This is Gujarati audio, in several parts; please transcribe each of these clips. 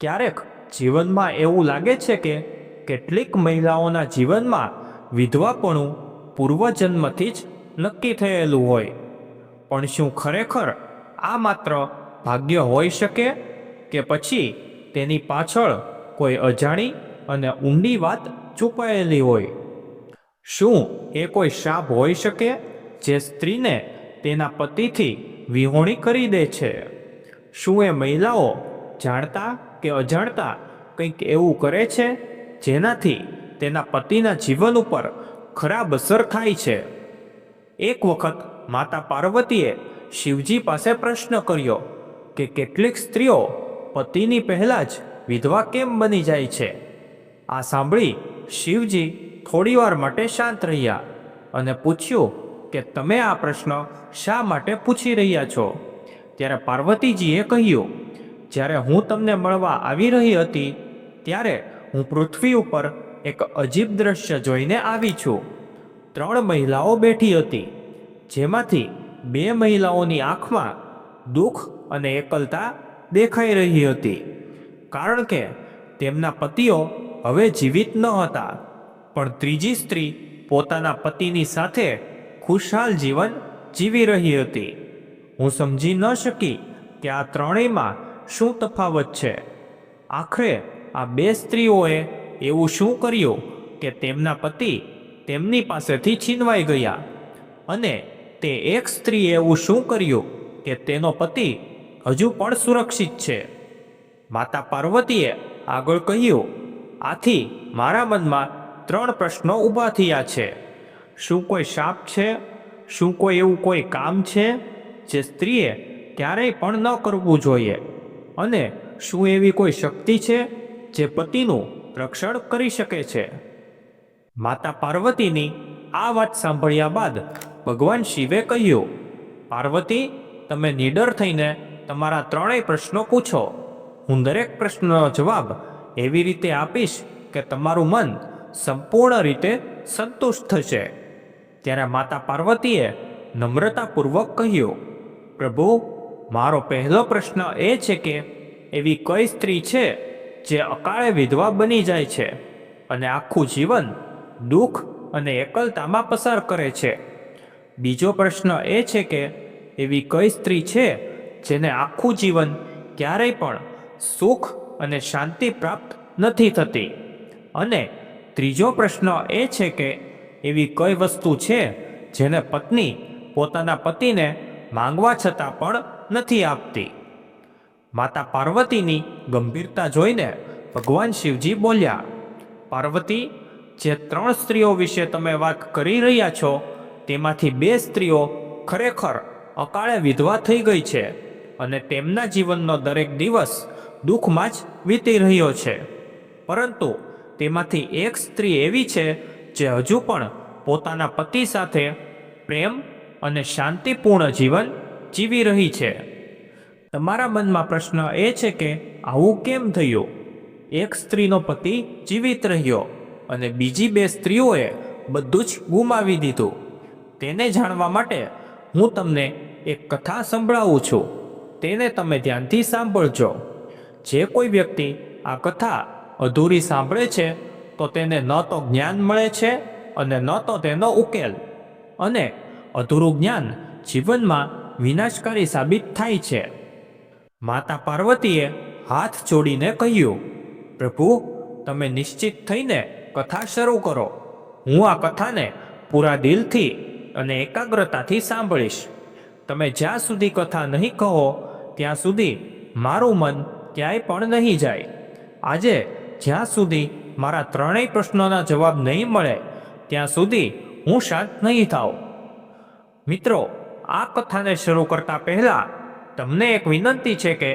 ક્યારેક જીવનમાં એવું લાગે છે કે કેટલીક મહિલાઓના જીવનમાં વિધવાપણું પૂર્વજન્મથી જ નક્કી થયેલું હોય. પણ શું ખરેખર આ માત્ર ભાગ્ય હોઈ શકે કે પછી તેની પાછળ કોઈ અજાણી અને ઊંડી વાત છુપાયેલી હોય? શું એ કોઈ શાપ હોઈ શકે જે સ્ત્રીને તેના પતિથી વિહોણી કરી દે છે? શું એ મહિલાઓ જાણતા કે અજાણતા કંઈક એવું કરે છે, જેનાથી તેના પતિના જીવન ઉપર ખરાબ અસર થાય છે. એક વખત માતા પાર્વતીએ શિવજી પાસે પ્રશ્ન કર્યો કે કેટલીક સ્ત્રીઓ પતિની પહેલાં જ વિધવા કેમ બની જાય છે? આ સાંભળી શિવજી થોડીવાર માટે શાંત રહ્યા અને પૂછ્યું કે તમે આ પ્રશ્ન શા માટે પૂછી રહ્યા છો? ત્યારે પાર્વતીજીએ કહ્યું જ્યારે હું તમને મળવા આવી રહી હતી, ત્યારે હું પૃથ્વી ઉપર એક અજીબ દ્રશ્ય જોઈને આવી છું. ત્રણ મહિલાઓ બેઠી હતી, જેમાંથી બે મહિલાઓની આંખમાં દુઃખ અને એકલતા દેખાઈ રહી હતી, કારણ કે તેમના પતિઓ હવે જીવિત ન હતા. પણ ત્રીજી સ્ત્રી પોતાના પતિની સાથે ખુશહાલ જીવન જીવી રહી હતી. હું સમજી ન શકી કે આ ત્રણેયમાં શું તફાવત છે? આખરે આ બે સ્ત્રીઓએ એવું શું કર્યું કે તેમના પતિ તેમની પાસેથી છીનવાઈ ગયા અને તે એક સ્ત્રીએ એવું શું કર્યું કે તેનો પતિ હજુ પણ સુરક્ષિત છે? માતા પાર્વતીએ આગળ કહ્યું, આથી મારા મનમાં ત્રણ પ્રશ્નો ઊભા થયા છે. શું કોઈ શાપ છે? શું કોઈ એવું કોઈ કામ છે? જે સ્ત્રીએ ક્યારેય પણ ન કરવું જોઈએ. અને શું એવી કોઈ શક્તિ છે જે પતિનું રક્ષણ કરી શકે છે? માતા પાર્વતીની આ વાત સાંભળ્યા બાદ ભગવાન શિવે કહ્યું, પાર્વતી, તમે નીડર થઈને તમારા ત્રણેય પ્રશ્નો પૂછો. હું દરેક પ્રશ્નનો જવાબ એવી રીતે આપીશ કે તમારું મન સંપૂર્ણ રીતે સંતુષ્ટ થશે. ત્યારે માતા પાર્વતીએ નમ્રતાપૂર્વક કહ્યું, પ્રભુ મારો પહેલો પ્રશ્ન એ છે કે, એવી કઈ સ્ત્રી છે જે અકાળે વિધવા બની જાય છે અને આખું જીવન દુઃખ અને એકલતામાં પસાર કરે છે? બીજો પ્રશ્ન એ છે કે, એવી કઈ સ્ત્રી છે જેને આખું જીવન ક્યારેય પણ સુખ અને શાંતિ પ્રાપ્ત નથી થતી? અને ત્રીજો પ્રશ્ન એ છે કે, એવી કઈ વસ્તુ છે જેને પત્ની પોતાના પતિને માંગવા છતાં પણ નથી આપતી. માતા પાર્વતીની ગંભીરતા જોઈને ભગવાન શિવજી બોલ્યા, પાર્વતી, જે ત્રણ સ્ત્રીઓ વિશે તમે વાત કરી રહ્યા છો, તેમાંથી બે સ્ત્રીઓ ખરેખર અકાળે વિધવા થઈ ગઈ છે અને તેમના જીવનનો દરેક દિવસ દુઃખમાં જ વીતી રહ્યો છે. પરંતુ તેમાંથી એક સ્ત્રી એવી છે જે હજુ પણ પોતાના પતિ સાથે પ્રેમ અને શાંતિપૂર્ણ જીવન જીવી રહી છે. તમારા મનમાં પ્રશ્ન એ છે કે, આવું કેમ થયું? એક સ્ત્રીનો પતિ જીવિત રહ્યો અને બીજી બે સ્ત્રીઓએ બધું જ ગુમાવી દીધું. તેને જાણવા માટે હું તમને એક કથા સંભળાવું છું. તેને તમે ધ્યાનથી સાંભળજો. જે કોઈ વ્યક્તિ આ કથા અધૂરી સાંભળે છે, તો તેને ન તો જ્ઞાન મળે છે અને ન તો તેનો ઉકેલ. અને અધૂરું જ્ઞાન જીવનમાં વિનાશકારી સાબિત થાય છે. માતા પાર્વતીએ હાથ જોડીને કહ્યું, પ્રભુ, તમે નિશ્ચિત થઈને કથા શરૂ કરો. હું આ કથાને પૂરા દિલથી અને એકાગ્રતાથી સાંભળીશ. તમે જ્યાં સુધી કથા નહીં કહો, ત્યાં સુધી મારું મન ક્યાંય પણ નહીં જાય. આજે જ્યાં સુધી મારા ત્રણેય પ્રશ્નોના જવાબ નહીં મળે, ત્યાં સુધી હું શાંત નહીં થાઉં. મિત્રો આ કથાને શરૂ કરતા પહેલા તમને એક વિનંતી છે કે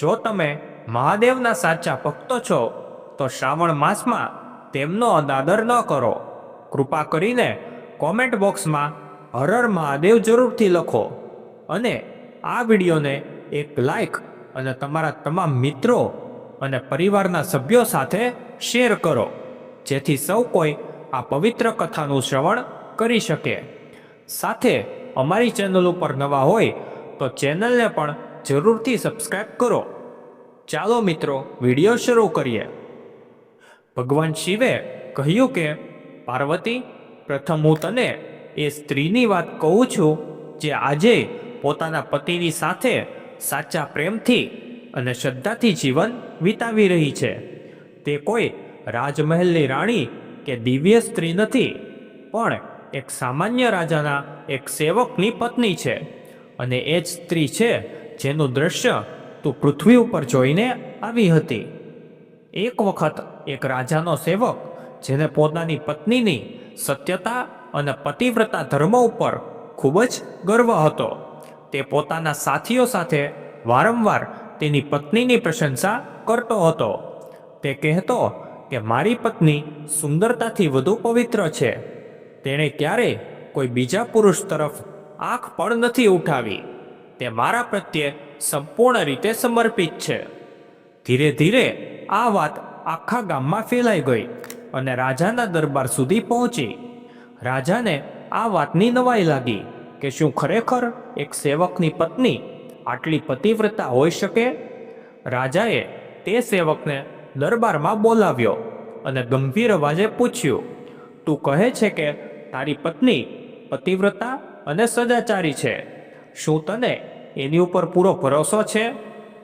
જો તમે મહાદેવના સાચા ભક્તો છો, તો શ્રાવણ માસમાં તેમનો અનાદર ન કરો. કૃપા કરીને કોમેન્ટ બોક્સમાં હર હર મહાદેવ જરૂરથી લખો અને આ વિડીયોને એક લાઈક અને તમારા તમામ મિત્રો અને પરિવારના સભ્યો સાથે શેર કરો, જેથી સૌ કોઈ આ પવિત્ર કથાનું શ્રવણ કરી શકે. સાથે અમારી ચેનલ ઉપર નવા હોય તો ચેનલને પણ જરૂરથી સબસ્ક્રાઈબ કરો. ચાલો મિત્રો, વીડિયો શરૂ કરીએ. ભગવાન શિવે કહ્યું કે, પાર્વતી, પ્રથમ હું તને એ સ્ત્રીની વાત કહું છું, જે આજે પોતાના પતિની સાથે સાચા પ્રેમથી અને શ્રદ્ધાથી જીવન વિતાવી રહી છે. તે કોઈ રાજમહેલની રાણી કે દિવ્ય સ્ત્રી નથી, પણ એક સામાન્ય રાજાના એક સેવકની પત્ની છે અને એ જ સ્ત્રી છે જેનું દ્રશ્ય તું પૃથ્વી ઉપર જોઈને આવી હતી. એક વખત એક રાજાનો સેવક, જેને પોતાની પત્નીની સત્યતા અને પતિવ્રતા ધર્મ ઉપર ખૂબ જ ગર્વ હતો, તે પોતાના સાથીઓ સાથે વારંવાર તેની પત્નીની પ્રશંસા કરતો હતો. તે કહેતો કે, મારી પત્ની સુંદરતાથી વધુ પવિત્ર છે. તેણે ક્યારેય કોઈ બીજા પુરુષ તરફ આંખ પણ નથી ઉઠાવી. તે મારા પ્રત્યે સંપૂર્ણ રીતે સમર્પિત છે. ધીરે ધીરે આ વાત આખા ગામમાં ફેલાઈ ગઈ અને રાજાના દરબાર સુધી પહોંચી. રાજાને આ વાતની નવાઈ લાગી કે શું ખરેખર એક સેવકની પત્ની આટલી પતિવ્રતા હોઈ શકે? રાજાએ તે સેવકને દરબારમાં બોલાવ્યો અને ગંભીર અવાજે પૂછ્યું, તું કહે છે કે તારી પત્ની પતિવ્રતા અને સદાચારી છે. શું તને એની ઉપર પૂરો ભરોસો છે?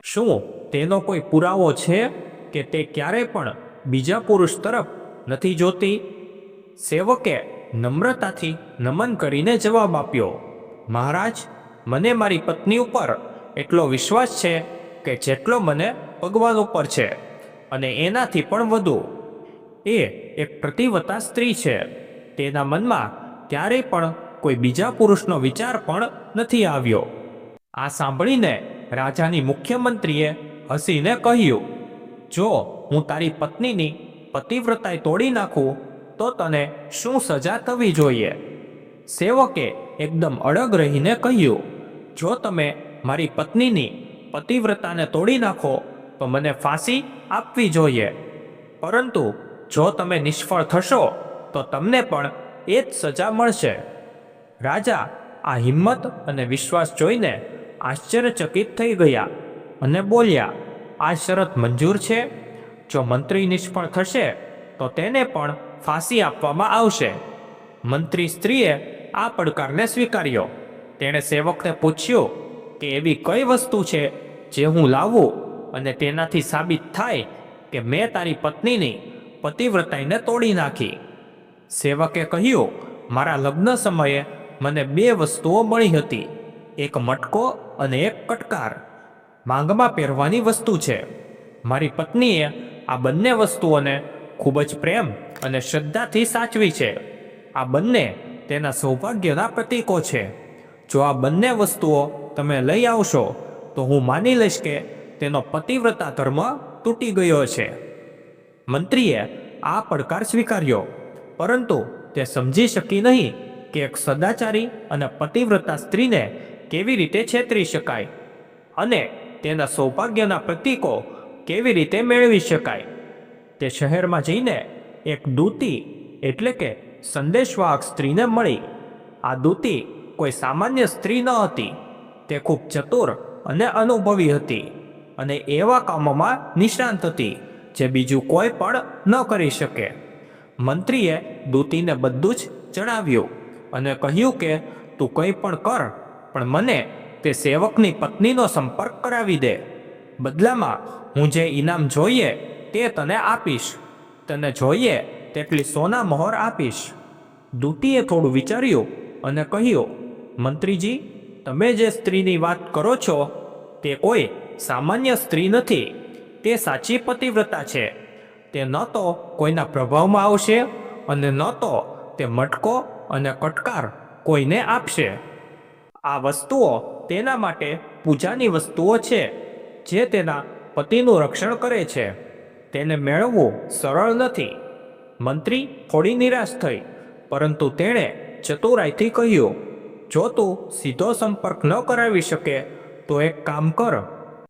શું તેનો કોઈ પુરાવો છે કે તે ક્યારેય પણ બીજા પુરુષ તરફ નથી જોતી? સેવકે નમ્રતાથી નમન કરીને જવાબ આપ્યો, મહારાજ, મને મારી પત્ની ઉપર એટલો વિશ્વાસ છે કે જેટલો મને ભગવાન ઉપર છે અને એનાથી પણ વધુ. એ એક પ્રતિવતા સ્ત્રી છે. તેના મનમાં ત્યારે પણ કોઈ બીજા પુરુષનો વિચાર પણ નથી આવ્યો. આ સાંભળીને રાજાની મુખ્યમંત્રીએ હસીને કહ્યું, જો હું તારી પત્નીની પતિવ્રતાએ તોડી નાખું, તો તને શું સજા થવી જોઈએ? સેવકે એકદમ અડગ રહીને કહ્યું, જો તમે મારી પત્નીની પતિવ્રતાને તોડી નાખો, તો મને ફાંસી આપવી જોઈએ. પરંતુ જો તમે નિષ્ફળ થશો તો તમને પણ એ જ સજા મળશે. રાજા આ હિંમત અને વિશ્વાસ જોઈને આશ્ચર્યચકિત થઈ ગયા અને બોલ્યા, આ શરત મંજૂર છે? જો મંત્રી નિષ્ફળ થશે, તો તેને પણ ફાંસી આપવામાં આવશે. મંત્રી સ્ત્રીએ આ પડકારને સ્વીકાર્યો. તેણે સેવકને પૂછ્યું કે, એવી કઈ વસ્તુ છે જે હું લાવું અને તેનાથી સાબિત થાય કે મેં તારી પત્નીની પતિવ્રતાઈને તોડી નાખી? સેવકે કહ્યું, મારા લગ્ન સમયે મને બે વસ્તુઓ મળી હતી. એક મટકો અને એક કટકાર. માંગમાં પહેરવાની વસ્તુ છે. મારી પત્નીએ આ બંને વસ્તુઓને ખૂબ જ પ્રેમ અને શ્રદ્ધાથી સાચવી છે. આ બંને તેના સૌભાગ્યના પ્રતીકો છે. જો આ બંને વસ્તુઓ તમે લઈ આવશો, તો હું માની લઈશ કે તેનો પતિવ્રતા ધર્મ તૂટી ગયો છે. મંત્રીએ આ પડકાર સ્વીકાર્યો. પરંતુ તે સમજી શકી નહીં કે એક સદાચારી અને પતિવ્રતા સ્ત્રીને કેવી રીતે છેતરી શકાય અને તેના સૌભાગ્યના પ્રતીકો કેવી રીતે મેળવી શકાય. તે શહેરમાં જઈને એક દૂતી એટલે કે સંદેશવાહક સ્ત્રીને મળી. આ દૂતી કોઈ સામાન્ય સ્ત્રી ન હતી. તે ખૂબ ચતુર અને અનુભવી હતી અને એવા કામોમાં નિષ્ણાંત હતી જે બીજું કોઈ પણ ન કરી શકે. મંત્રીએ દૂતીને બધું જ જણાવ્યું અને કહ્યું કે, તું કંઈ પણ કર, પણ મને તે સેવકની પત્નીનો સંપર્ક કરાવી દે. બદલામાં હું જે ઇનામ જોઈએ તે તને આપીશ. તને જોઈએ તેટલી સોના મહોર આપીશ. દૂતીએ થોડું વિચાર્યું અને કહ્યું, મંત્રીજી, તમે જે સ્ત્રીની વાત કરો છો, તે કોઈ સામાન્ય સ્ત્રી નથી. તે સાચી પતિવ્રતા છે. તે ન તો કોઈના પ્રભાવમાં આવશે અને ન તો તે મટકો અને કટકાર કોઈને આપશે. આ વસ્તુઓ તેના માટે પૂજાની વસ્તુઓ છે, જે તેના પતિનું રક્ષણ કરે છે. તેને મેળવવું સરળ નથી. મંત્રી થોડી નિરાશ થઈ, પરંતુ તેણે ચતુરાઈથી કહ્યું, જો તું સીધો સંપર્ક ન કરાવી શકે, તો એક કામ કર.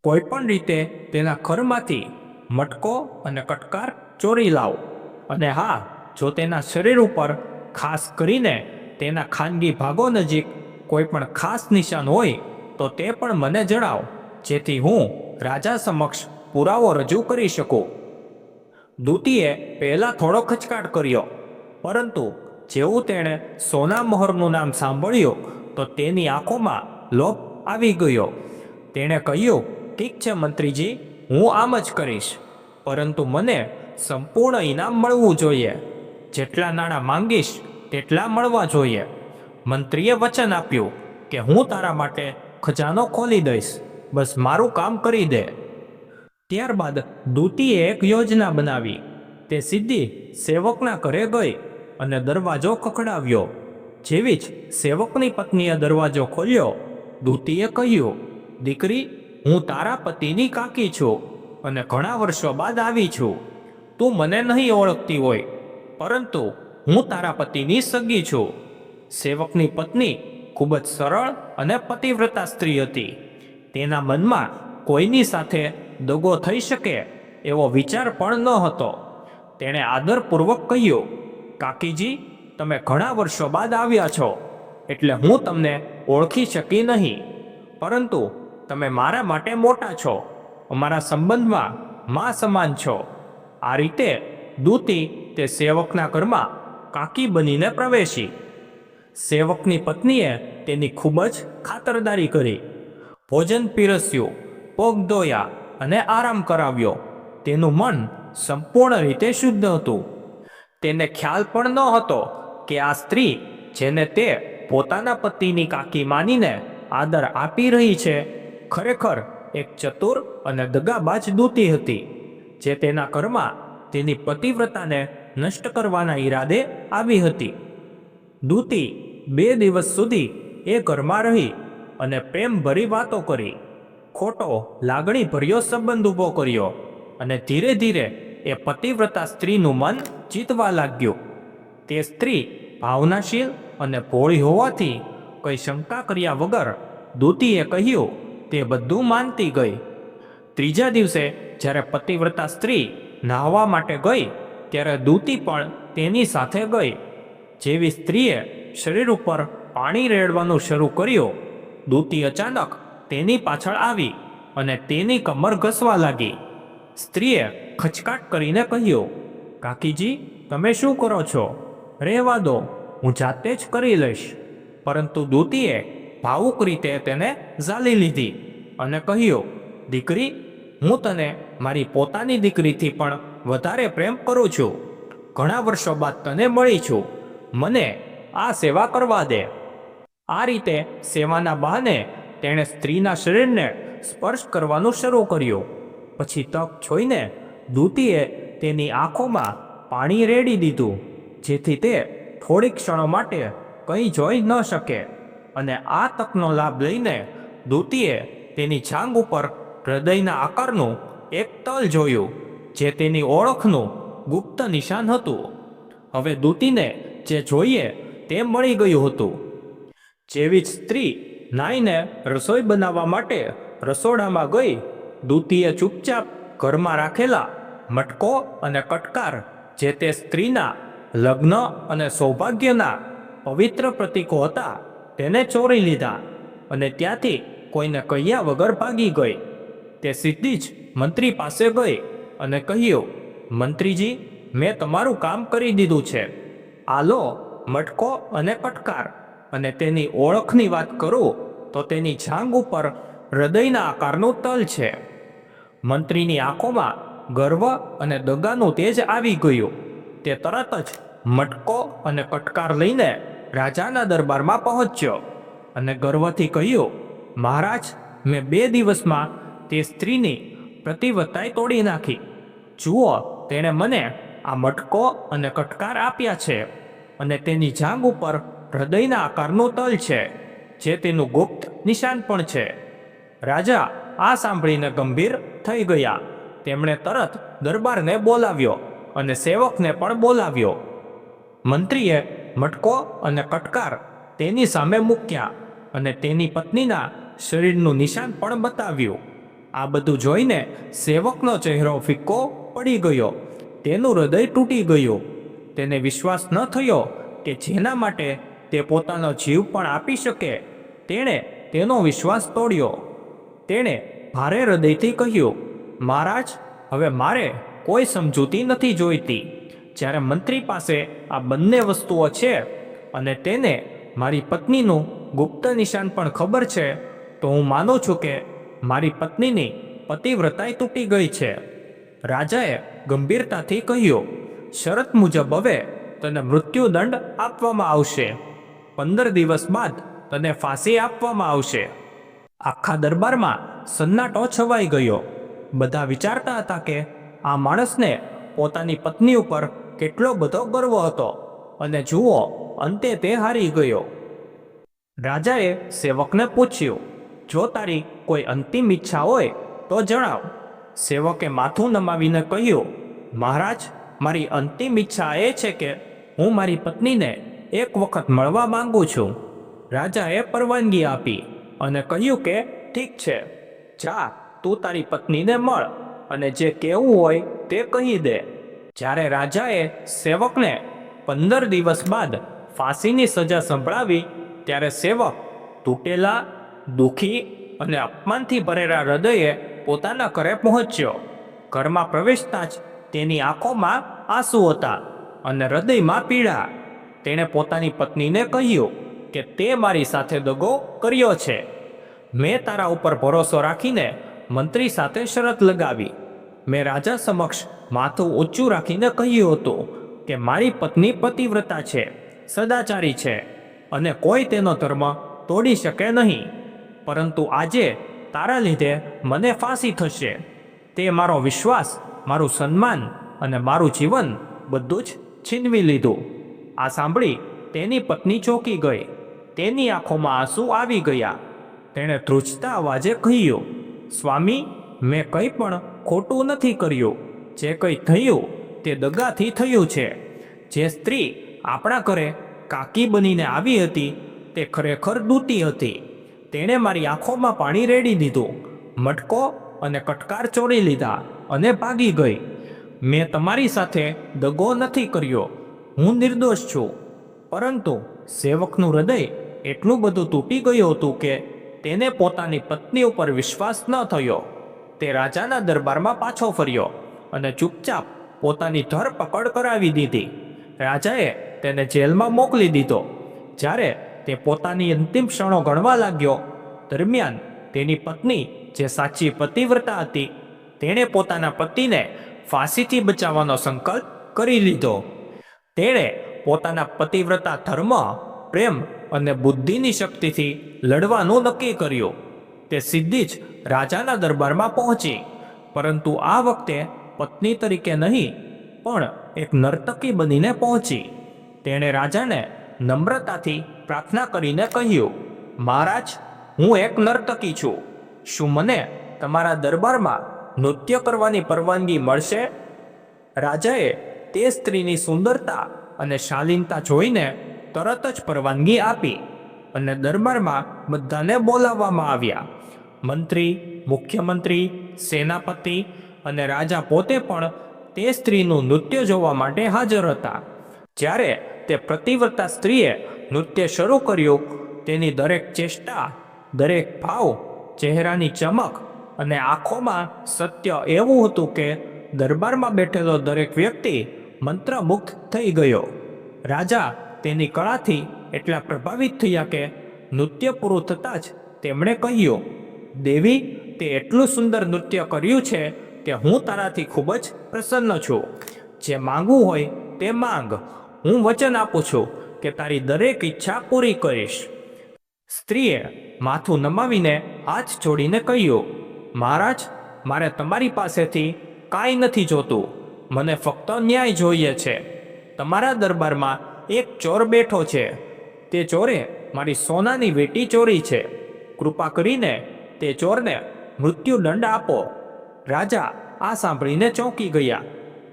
કોઈ પણ રીતે તેના ઘરમાંથી મટકો અને કટકાર ચોરી લાવ. અને હા, જો તેના શરીર ઉપર ખાસ કરીને તેના ખાનગી ભાગો નજીક કોઈ પણ ખાસ નિશાન હોય, તો તે પણ મને જણાવ, જેથી હું રાજા સમક્ષ પુરાવો રજૂ કરી શકું. દૂતીએ પહેલાં થોડો ખચકાટ કર્યો, પરંતુ જેવું તેણે સોના મહોરનું નામ સાંભળ્યું, તો તેની આંખોમાં લોભ આવી ગયો. તેણે કહ્યું, ઠીક છે મંત્રીજી હું આમ જ કરીશ. પરંતુ મને સંપૂર્ણ ઇનામ મળવું જોઈએ. જેટલા નાણાં માંગીશ, તેટલા મળવા જોઈએ. મંત્રીએ વચન આપ્યું કે હું તારા માટે ખજાનો ખોલી દઈશ. બસ મારું કામ કરી દે. ત્યારબાદ દૂતીએ એક યોજના બનાવી. તે સીધી સેવકના ઘરે ગઈ અને દરવાજો ખખડાવ્યો. જેવી જ સેવકની પત્નીએ દરવાજો ખોલ્યો. દૂતીએ કહ્યું, દીકરી હું તારા પતિની કાકી છું અને ઘણા વર્ષો બાદ આવી છું. તું મને નહીં ઓળખતી હોય, પરંતુ હું તારા પતિની સગી છું. સેવકની પત્ની ખૂબ જ સરળ અને પતિવ્રતા સ્ત્રી હતી. તેના મનમાં કોઈની સાથે દગો થઈ શકે એવો વિચાર પણ ન હતો. તેણે આદરપૂર્વક કહ્યું, કાકીજી, તમે ઘણા વર્ષો બાદ આવ્યા છો, એટલે હું તમને ઓળખી શકી નહીં. પરંતુ તમે મારા માટે મોટા છો, અમારા સંબંધમાં મા સમાન છો. આ રીતે દૂતી તે સેવકના ઘરમાં કાકી બનીને પ્રવેશી. સેવકની પત્નીએ તેની ખૂબ જ ખાતરદારી કરી. ભોજન પીરસ્યું, પગ ધોયા અને આરામ કરાવ્યો. તેનું મન સંપૂર્ણ રીતે શુદ્ધ હતું. તેને ખ્યાલ પણ ન હતો કે આ સ્ત્રી જેને તે પોતાના પતિની કાકી માનીને આદર આપી રહી છે ખરેખર એક ચતુર અને દગાબાજ દૂતી હતી, જે તેના ઘરમાં તેની પતિવ્રતાને નષ્ટ કરવાના ઈરાદે આવી હતી. દૂતી બે દિવસ સુધી એ ઘરમાં રહી અને પ્રેમભરી વાતો કરી, ખોટો લાગણી ભર્યો સંબંધ ઊભો કર્યો અને ધીરે ધીરે એ પતિવ્રતા સ્ત્રીનું મન જીતવા લાગ્યું. તે સ્ત્રી ભાવનાશીલ અને ભોળી હોવાથી કંઈ શંકા કર્યા વગર દૂતીએ કહ્યું તે બધું માનતી ગઈ. ત્રીજા દિવસે જ્યારે પતિવ્રતા સ્ત્રી નાહવા માટે ગઈ, ત્યારે દૂતી પણ તેની સાથે ગઈ. જેવી સ્ત્રીએ શરીર ઉપર પાણી રેડવાનું શરૂ કર્યું, દૂતી અચાનક તેની પાછળ આવી અને તેની કમર ઘસવા લાગી. સ્ત્રીએ ખચકાટ કરીને કહ્યું, કાકીજી, તમે શું કરો છો? રહેવા દો, હું જાતે જ કરી લઈશ. પરંતુ દૂતીએ ભાવુક રીતે તેને ઝાલી લીધી અને કહ્યું, દીકરી, હું તને મારી પોતાની દીકરીથી પણ વધારે પ્રેમ કરું છું. ઘણા વર્ષો બાદ તને મળી છું. મને આ સેવા કરવા દે. આ રીતે સેવાના બહાને તેણે સ્ત્રીના શરીરને સ્પર્શ કરવાનું શરૂ કર્યું. પછી તક જોઈને દૂતીએ તેની આંખોમાં પાણી રેડી દીધું, જેથી તે થોડીક ક્ષણો માટે કંઈ જોઈ ન શકે. અને આ તકનો લાભ લઈને દૂતીએ તેની છાંગ ઉપર હૃદયના આકારનું એક તલ જોયું, જે તેની ઓળખનું ગુપ્ત નિશાન હતું. હવે દૂતીને જે જોઈએ તે મળી ગયું હતું. જેવી જ સ્ત્રી નાઈને રસોઈ બનાવવા માટે રસોડામાં ગઈ, દૂતીએ ચૂપચાપ ઘરમાં રાખેલા મટકો અને કટકાર, જે તે સ્ત્રીના લગ્ન અને સૌભાગ્યના પવિત્ર પ્રતીકો હતા તેને ચોરી લીધા અને ત્યાંથી કોઈને કહ્યા વગર ભાગી ગઈ. તે સીધી જ મંત્રી પાસે ગઈ અને કહ્યું, મંત્રીજી, મેં તમારું કામ કરી દીધું છે. આ લો મટકો અને કટકાર અને તેની ઓળખની વાત કરું તો તેની જાંગ ઉપર હૃદયના આકારનું તલ છે. મંત્રીની આંખોમાં ગર્વ અને દગાનું તેજ આવી ગયું. તે તરત જ મટકો અને કટકાર લઈને રાજાના દરબારમાં પહોંચ્યો અને ગર્વથી કહ્યું, મહારાજ, મેં બે દિવસમાં તે સ્ત્રીની પ્રતિવત્તાએ તોડી નાખી. જુઓ, તેણે મને આ મટકો અને કટકાર આપ્યા છે અને તેની જાંગ ઉપર હૃદયના આકારનું તલ છે, જે તેનું ગુપ્ત નિશાન પણ છે. રાજા આ સાંભળીને ગંભીર થઈ ગયા. તેમણે તરત દરબારને બોલાવ્યો અને સેવકને પણ બોલાવ્યો. મંત્રીએ મટકો અને કટકાર તેની સામે મૂક્યા અને તેની પત્નીના શરીરનું નિશાન પણ બતાવ્યું. આ બધું જોઈને સેવકનો ચહેરો ફિક્કો પડી ગયો. તેનું હૃદય તૂટી ગયું. તેને વિશ્વાસ ન થયો કે જેના માટે તે પોતાનો જીવ પણ આપી શકે. તેણે તેનો વિશ્વાસ તોડ્યો. તેણે ભારે હૃદયથી કહ્યું, મહારાજ, હવે મારે કોઈ સમજૂતી નથી જોઈતી. જ્યારે મંત્રી પાસે આ બંને વસ્તુઓ છે અને તેને મારી પત્નીનું ગુપ્ત નિશાન પણ ખબર છે, તો હું માનું છું કે મારી પત્નીની પતિવ્રતાઈ તૂટી ગઈ છે. રાજાએ ગંભીરતાથી કહ્યું, શરત મુજબ હવે તને મૃત્યુદંડ આપવામાં આવશે. પંદર દિવસ બાદ તને ફાંસી આપવામાં આવશે. આખા દરબારમાં સન્નાટો છવાઈ ગયો. બધા વિચારતા હતા કે આ માણસને પોતાની પત્ની ઉપર કેટલો બધો ગર્વ હતો. અને જુઓ, અંતે તે હારી ગયો. રાજાએ સેવકને પૂછ્યું, જો તારી કોઈ અંતિમ ઈચ્છા હોય, તો જણાવ. સેવકે માથું નમાવીને કહ્યું, મહારાજ, મારી અંતિમ ઈચ્છા એ છે કે હું મારી પત્નીને એક વખત મળવા માંગુ છું. રાજાએ પરવાનગી આપી અને કહ્યું કે, ઠીક છે, જા, તું તારી પત્નીને મળ અને જે કહેવું હોય તે કહી દે. જ્યારે રાજાએ સેવકને પંદર દિવસ બાદ ફાંસીની સજા સંભળાવી, ત્યારે સેવક તૂટેલા, દુઃખી અને અપમાનથી ભરેલા હૃદયે પોતાના ઘરે પહોંચ્યો. ઘરમાં પ્રવેશતા જ તેની આંખોમાં આંસુ હતા અને હૃદયમાં પીડા. તેણે પોતાની પત્નીને કહ્યું કે, તે મારી સાથે દગો કર્યો છે. મેં તારા ઉપર ભરોસો રાખીને મંત્રી સાથે શરત લગાવી. મેં રાજા સમક્ષ માથું ઊંચું રાખીને કહ્યું હતું કે મારી પત્ની પતિવ્રતા છે, સદાચારી છે અને કોઈ તેનો ધર્મ તોડી શકે નહીં. પરંતુ આજે તારા લીધે મને ફાંસી થશે. તે મારો વિશ્વાસ, મારું સન્માન અને મારું જીવન બધું જ છીનવી લીધું. આ સાંભળી તેની પત્ની ચોંકી ગઈ. તેની આંખોમાં આંસુ આવી ગયા. તેણે ધ્રુજતા અવાજે કહ્યું, સ્વામી, મેં કંઈ પણ ખોટું નથી કર્યું. જે કંઈ થયું તે દગાથી થયું છે. જે સ્ત્રી આપણા ઘરે કાકી બનીને આવી હતી તે ખરેખર દૂતી હતી. તેણે મારી આંખોમાં પાણી રેડી દીધું, મટકો અને કટકાર ચોરી લીધા અને ભાગી ગઈ. મેં તમારી સાથે દગો નથી કર્યો, હું નિર્દોષ છું. પરંતુ સેવકનું હૃદય એટલું બધું તૂટી ગયું હતું કે તેને પોતાની પત્ની ઉપર વિશ્વાસ ન થયો. તે રાજાના દરબારમાં પાછો ફર્યો. અને ચૂપચાપ પોતાની ધરપકડ કરાવી દીધી. રાજાએ તેને જેલમાં મોકલી દીધો. જ્યારે તે પોતાની અંતિમ ક્ષણો ગણવા લાગ્યો, દરમિયાન તેની પત્ની, જે સાચી પતિવ્રતા હતી, તેણે પોતાના પતિને ફાંસીથી બચાવવાનો સંકલ્પ કરી લીધો. તેણે પોતાના પતિવ્રતા ધર્મ, પ્રેમ અને બુદ્ધિની શક્તિથી લડવાનું નક્કી કર્યું. તે સીધી જ રાજાના દરબારમાં પહોંચી. પરંતુ આ વખતે પત્ની તરીકે નહીં, પણ એક નર્તકી બનીને પહોંચી. તેણે રાજાને નમ્રતાથી પ્રાર્થના કરીને કહ્યું, મહારાજ, હું એક નર્તકી છું. શું મને તમારા દરબારમાં નૃત્ય કરવાની પરવાનગી મળશે? રાજાએ તે સ્ત્રીની સુંદરતા અને શાલીનતા જોઈને તરત જ પરવાનગી આપી અને દરબારમાં બધાને બોલાવવામાં આવ્યા. મંત્રી, મુખ્યમંત્રી, સેનાપતિ અને રાજા પોતે પણ તે સ્ત્રીનું નૃત્ય જોવા માટે હાજર હતા. જ્યારે તે પ્રતિવ્રતા સ્ત્રીએ નૃત્ય શરૂ કર્યું, તેની દરેક ચેષ્ટા, દરેક ભાવ, ચહેરાની ચમક અને આંખોમાં સત્ય એવું હતું કે દરબારમાં બેઠેલો દરેક વ્યક્તિ મંત્રમુગ્ધ થઈ ગયો. રાજા તેની કળાથી એટલા પ્રભાવિત થયા કે નૃત્ય પૂરું થતાં જ તેમણે કહ્યું, દેવી, તે એટલું સુંદર નૃત્ય કર્યું છે કે હું તારાથી ખૂબ જ પ્રસન્ન છું. જે માંગવું હોય તે માંગ. હું વચન આપું છું કે તારી દરેક ઈચ્છા પૂરી કરીશ. સ્ત્રીએ માથું નમાવીને હાથ જોડીને કહ્યું, મહારાજ, મારે તમારી પાસેથી કાંઈ નથી જોતું. મને ફક્ત ન્યાય જોઈએ છે. તમારા દરબારમાં એક ચોર બેઠો છે. તે ચોરે મારી સોનાની વેટી ચોરી છે. કૃપા કરીને તે ચોરને મૃત્યુદંડ આપો. રાજા આ સાંભળીને ચોંકી ગયા.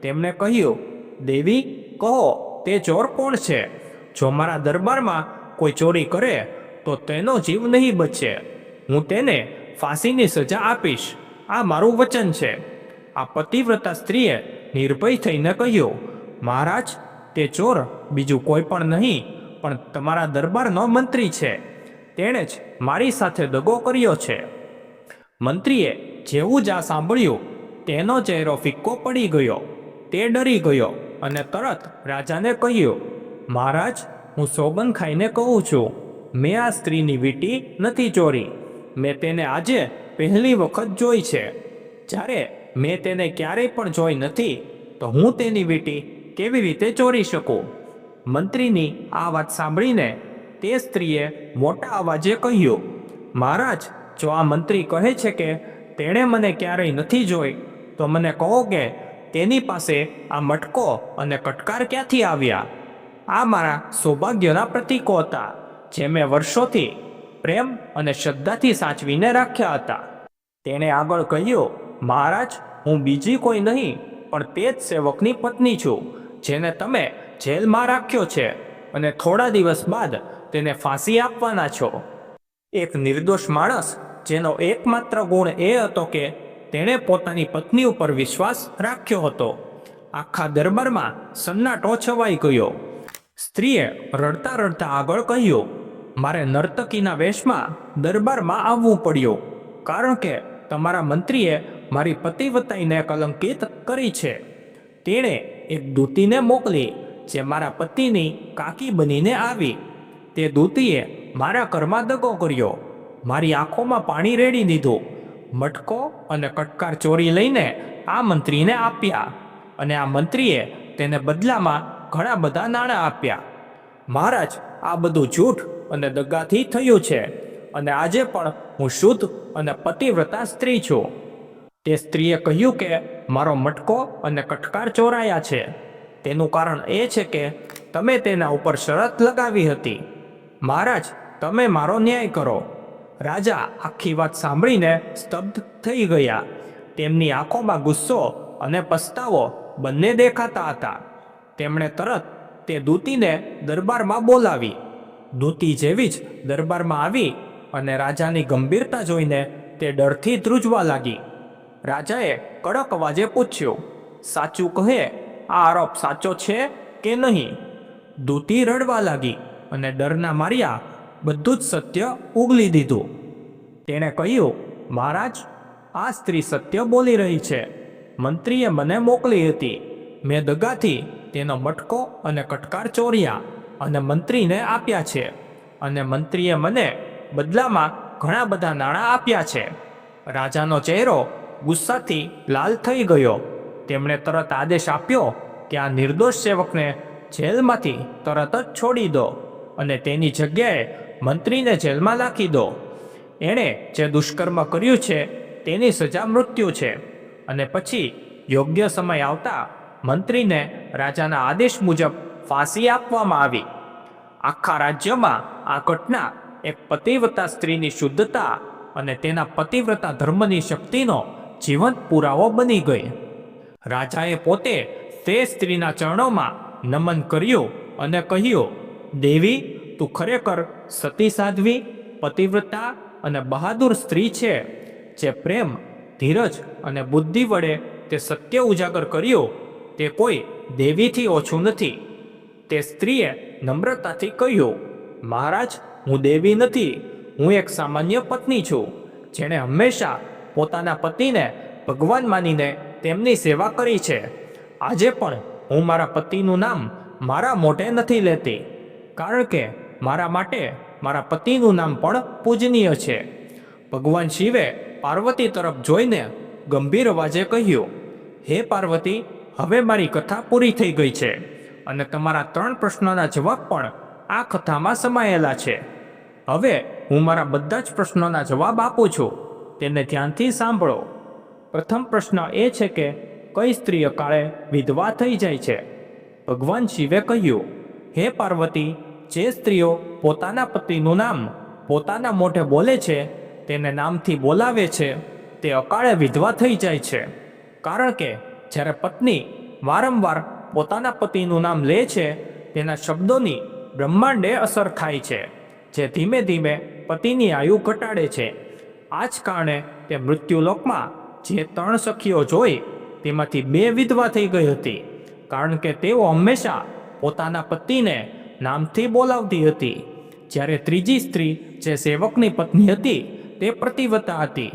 તેમણે કહ્યું, દેવી, કહો, તે ચોર કોણ છે? જો મારા દરબારમાં કોઈ ચોરી કરે, તો તેનો જીવ નહીં બચે. હું તેને ફાંસીની સજા આપીશ. આ મારું વચન છે. આ પતિવ્રતા સ્ત્રીએ નિર્ભય થઈને કહ્યું, મહારાજ, તે ચોર બીજું કોઈ પણ નહીં, પણ તમારા દરબારનો મંત્રી છે. તેણે જ મારી સાથે દગો કર્યો છે. મંત્રીએ જેવું જ આ સાંભળ્યું, તેનો ચહેરો ફિક્કો પડી ગયો, તે ડરી ગયો અને તરત રાજાને કહ્યું, મહારાજ, હું સોબન ખાઈને કહું છું, મેં આ સ્ત્રીની વીટી નથી ચોરી. મેં તેને આજે પહેલી વખત જોઈ છે. જ્યારે મેં તેને ક્યારેય પણ જોઈ નથી, તો હું તેની વીટી કેવી રીતે ચોરી શકું? મંત્રીની આ વાત સાંભળીને તે સ્ત્રીએ મોટા અવાજે કહ્યું, મહારાજ, જો આ મંત્રી કહે છે કે તેણે મને ક્યારેય નથી જોઈ. તો મને કહો કે, તેની પાસે આ મટકો અને કટકાર ક્યાંથી આવ્યા? આ મારા સૌભાગ્યના પ્રતીકો હતા, જે મેં વર્ષોથી પ્રેમ અને શ્રદ્ધાથી સાચવીને રાખ્યા હતા. તેણે આગળ કહ્યું, મહારાજ, હું બીજી કોઈ નહીં, પણ તે જ સેવકની પત્ની છું, જેને તમે જેલમાં રાખ્યો છે અને થોડા દિવસ બાદ તેને ફાંસી આપવાના છો. એક નિર્દોષ માણસ જેનો એકમાત્ર ગુણ એ હતો કે તેણે પોતાની પત્ની ઉપર વિશ્વાસ રાખ્યો હતો. આખા દરબારમાં સન્નાટો છવાઈ ગયો. સ્ત્રીએ રડતા રડતા આગળ કહ્યું, મારે નર્તકીના વેશમાં દરબારમાં આવવું પડ્યું, કારણ કે તમારા મંત્રીએ મારી પતિવતાઈને કલંકિત કરી છે. તેણે એક દૂતીને મોકલી, જે મારા પતિની કાકી બનીને આવી. તે દૂતીએ મારા ઘરમાં દગો કર્યો. મારી આંખોમાં પાણી રેડી દીધું. મટકો અને કટકાર ચોરી લઈને આ મંત્રીને આપ્યા અને આ મંત્રીએ તેને બદલામાં ઘણા બધા નાણાં આપ્યા. મહારાજ, આ બધું જૂઠ અને દગાથી થયું છે અને આજે પણ હું શુદ્ધ અને પતિવ્રતા સ્ત્રી છું. તે સ્ત્રીએ કહ્યું કે મારો મટકો અને કટકાર ચોરાયા છે. તેનું કારણ એ છે કે તમે તેના ઉપર શરત લગાવી હતી. મહારાજ, તમે મારો ન્યાય કરો. રાજા આખી વાત સાંભળીને સ્તબ્ધ થઈ ગયા. તેમની આંખોમાં ગુસ્સો અને પસ્તાવો બંને દેખાતા હતા. તેમણે તરત તે દૂતીને દરબારમાં બોલાવી. દૂતી જેવી જ દરબારમાં આવી અને રાજાની ગંભીરતા જોઈને તે ડરથી ધ્રુજવા લાગી. રાજાએ કડક અવાજે પૂછ્યું, સાચું કહે, આ આરોપ સાચો છે કે નહીં? દૂતી રડવા લાગી અને ડરના માર્યા બધું જ સત્ય ઉગલી દીધું. તેણે કહ્યું, મહારાજ, આ સ્ત્રી સત્ય બોલી રહી છે. મંત્રીએ મને મોકલી હતી. મેં દગાથી તેનો મટકો અને કટકાર ચોર્યા અને મંત્રીને આપ્યા છે. અને મંત્રીએ મને બદલામાં ઘણા બધા નાણાં આપ્યા છે. રાજાનો ચહેરો ગુસ્સાથી લાલ થઈ ગયો. તેમણે તરત આદેશ આપ્યો કે આ નિર્દોષ સેવકને જેલમાંથી તરત જ છોડી દો અને તેની જગ્યાએ મંત્રીને જેલમાં નાખી દો. એણે જે દુષ્કર્મ કર્યું છે, તેની સજા મૃત્યુ છે. અને પછી યોગ્ય સમય આવતા મંત્રીને રાજાના આદેશ મુજબ ફાંસી આપવામાં આવી. આખા રાજ્યમાં આ ઘટના એક પતિવ્રતા સ્ત્રીની શુદ્ધતા અને તેના પતિવ્રતા ધર્મની શક્તિનો જીવંત પુરાવો બની ગઈ. રાજાએ પોતે તે સ્ત્રીના ચરણોમાં નમન કર્યું અને કહ્યું, દેવી, તું ખરેખર સતી સાધ્વી, પતિવ્રતા અને બહાદુર સ્ત્રી છે, જે પ્રેમ, ધીરજ અને બુદ્ધિ વડે તે સત્ય ઉજાગર કર્યું, તે કોઈ દેવીથી ઓછું નથી. તે સ્ત્રીએ નમ્રતાથી કહ્યું, મહારાજ, હું દેવી નથી, હું એક સામાન્ય પત્ની છું, જેણે હંમેશા પોતાના પતિને ભગવાન માનીને તેમની સેવા કરી છે. આજે પણ હું મારા પતિનું નામ મારા મોઢે નથી લેતી, કારણ કે મારા માટે મારા પતિનું નામ પણ પૂજનીય છે. ભગવાન શિવે પાર્વતી તરફ જોઈને ગંભીર અવાજે કહ્યું, હે પાર્વતી, હવે મારી કથા પૂરી થઈ ગઈ છે અને તમારા ત્રણ પ્રશ્નોના જવાબ પણ આ કથામાં સમાયેલા છે. હવે હું મારા બધા જ પ્રશ્નોના જવાબ આપું છું. તેને ધ્યાનથી સાંભળો. પ્રથમ પ્રશ્ન એ છે કે, કઈ સ્ત્રી અકાળે વિધવા થઈ જાય છે? ભગવાન શિવે કહ્યું, હે પાર્વતી જે સ્ત્રીઓ પોતાના પતિનું નામ પોતાના મોઢે બોલે છે, તેને નામથી બોલાવે છે, તે અકાળે વિધવા થઈ જાય છે. કારણ કે જ્યારે પત્ની વારંવાર પોતાના પતિનું નામ લે છે, તેના શબ્દોની બ્રહ્માંડે અસર થાય છે, જે ધીમે ધીમે પતિની આયુ ઘટાડે છે. આ જ કારણે તે મૃત્યુલોકમાં જે ત્રણ સખીઓ જોઈ, તેમાંથી બે વિધવા થઈ ગઈ હતી. કારણ કે તેઓ હંમેશા પોતાના પતિને નામથી બોલાવતી હતી. જ્યારે ત્રીજી સ્ત્રી જે સેવકની પત્ની હતી, તે પ્રતિવતા હતી.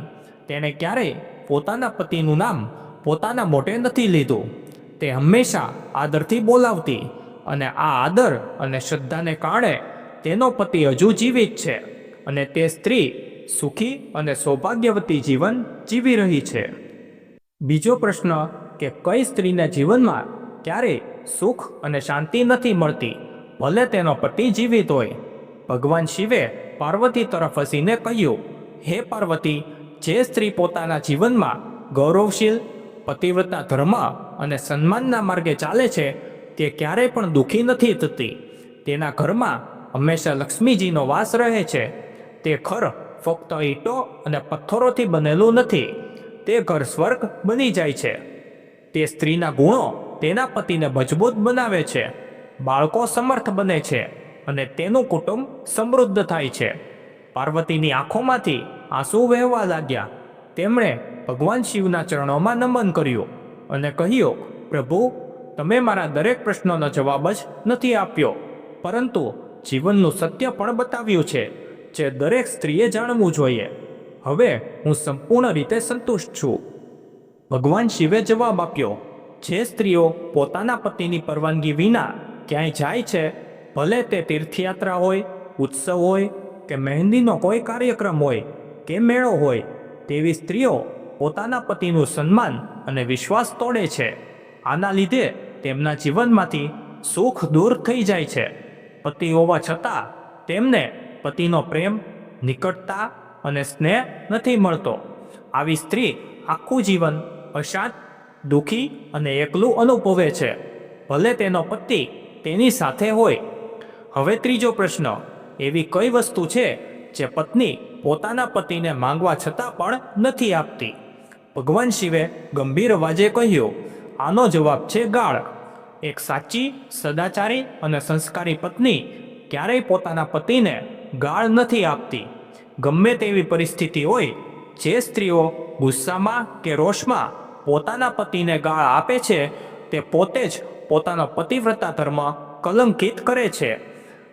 તેણે ક્યારેય પોતાના પતિનું નામ પોતાના મોઢે નથી લીધું. તે હંમેશા આદરથી બોલાવતી અને આ આદર અને શ્રદ્ધાને કારણે તેનો પતિ હજુ જીવિત છે અને તે સ્ત્રી સુખી અને સૌભાગ્યવતી જીવન જીવી રહી છે. બીજો પ્રશ્ન કે કઈ સ્ત્રીના જીવનમાં ક્યારેય સુખ અને શાંતિ નથી મળતી? ભલે તેનો પતિ જીવિત હોય. ભગવાન શિવે પાર્વતી તરફ હસીને કહ્યું, હે પાર્વતી, જે સ્ત્રી પોતાના જીવનમાં ગૌરવશીલ, પતિવ્રતા ધર્મ અને સન્માનના માર્ગે ચાલે છે, તે ક્યારેય પણ દુઃખી નથી થતી. તેના ઘરમાં હંમેશા લક્ષ્મીજીનો વાસ રહે છે. તે ઘર ફક્ત ઈંટો અને પથ્થરોથી બનેલું નથી. તે ઘર સ્વર્ગ બની જાય છે. તે સ્ત્રીના ગુણો તેના પતિને મજબૂત બનાવે છે. બાળકો સમર્થ બને છે અને તેનું કુટુંબ સમૃદ્ધ થાય છે. પાર્વતીની આંખોમાંથી આંસુ વહેવા લાગ્યા. તેમણે ભગવાન શિવના ચરણોમાં નમન કર્યું અને કહ્યું, પ્રભુ, તમે મારા દરેક પ્રશ્નોનો જવાબ જ નથી આપ્યો. પરંતુ જીવનનું સત્ય પણ બતાવ્યું છે, જે દરેક સ્ત્રીએ જાણવું જોઈએ. હવે હું સંપૂર્ણ રીતે સંતુષ્ટ છું. ભગવાન શિવે જવાબ આપ્યો, જે સ્ત્રીઓ પોતાના પતિની પરવાનગી વિના ક્યાંય જાય છે, ભલે તે તીર્થયાત્રા હોય, ઉત્સવ હોય કે મહેંદીનો કોઈ કાર્યક્રમ હોય કે મેળો હોય, તેવી સ્ત્રીઓ પોતાના પતિનું સન્માન અને વિશ્વાસ તોડે છે. આના લીધે તેમના જીવનમાંથી સુખ દૂર થઈ જાય છે. પતિ હોવા છતાં તેમને પતિનો પ્રેમ, નિકટતા અને સ્નેહ નથી મળતો. આવી સ્ત્રી આખું જીવન અશાંત દુઃખી અને એકલું અનુભવે છે. ભલે તેનો પતિ તેની સાથે હોય. હવે ત્રીજો પ્રશ્ન, એવી કઈ વસ્તુ છે જે પત્ની પોતાના પતિને માંગવા છતાં પણ નથી આપતી? ભગવાન શિવે ગંભીર અવાજે કહ્યું, આનો જવાબ છે ગાળ. એક સાચી, સદાચારી અને સંસ્કારી પત્ની ક્યારેય પોતાના પતિને ગાળ નથી આપતી. ગમે તેવી પરિસ્થિતિ હોય, જે સ્ત્રીઓ ગુસ્સામાં કે રોષમાં પોતાના પતિને ગાળ આપે છે, તે પોતે જ પોતાનો પતિવ્રતા ધર્મ કલંકિત કરે છે.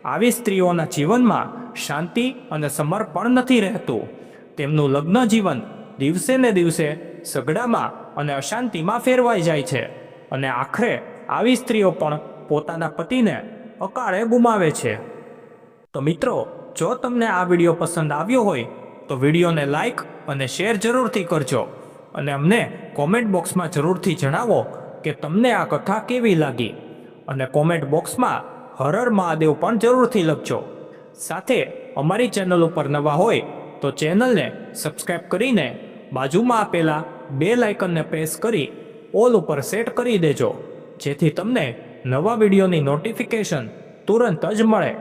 આવી સ્ત્રીઓના જીવનમાં શાંતિ અને સમર્પણ નથી રહેતું. તેમનું લગ્ન જીવન દિવસે ને દિવસે ઝઘડામાં અને અશાંતિમાં ફેરવાઈ જાય છે અને આખરે આવી સ્ત્રીઓ પણ પોતાના પતિને અકાળે ગુમાવે છે. તો મિત્રો, જો તમને આ વીડિયો પસંદ આવ્યો હોય, તો વિડીયોને લાઈક અને શેર જરૂરથી કરજો અને અમને કોમેન્ટ બોક્સમાં જરૂરથી જણાવો કે તમને આ કથા કેવી લાગી? અને કોમેન્ટ બોક્સમાં હરર મહાદેવ પણ જરૂરથી લખજો. સાથે અમારી ચેનલ ઉપર નવા હોય તો ચેનલને સબસ્ક્રાઈબ કરીને બાજુમાં આપેલા બે લાઇકનને પ્રેસ કરી ઓલ ઉપર સેટ કરી દેજો. જેથી તમને નવા વિડીયોની નોટિફિકેશન તુરંત જ મળે.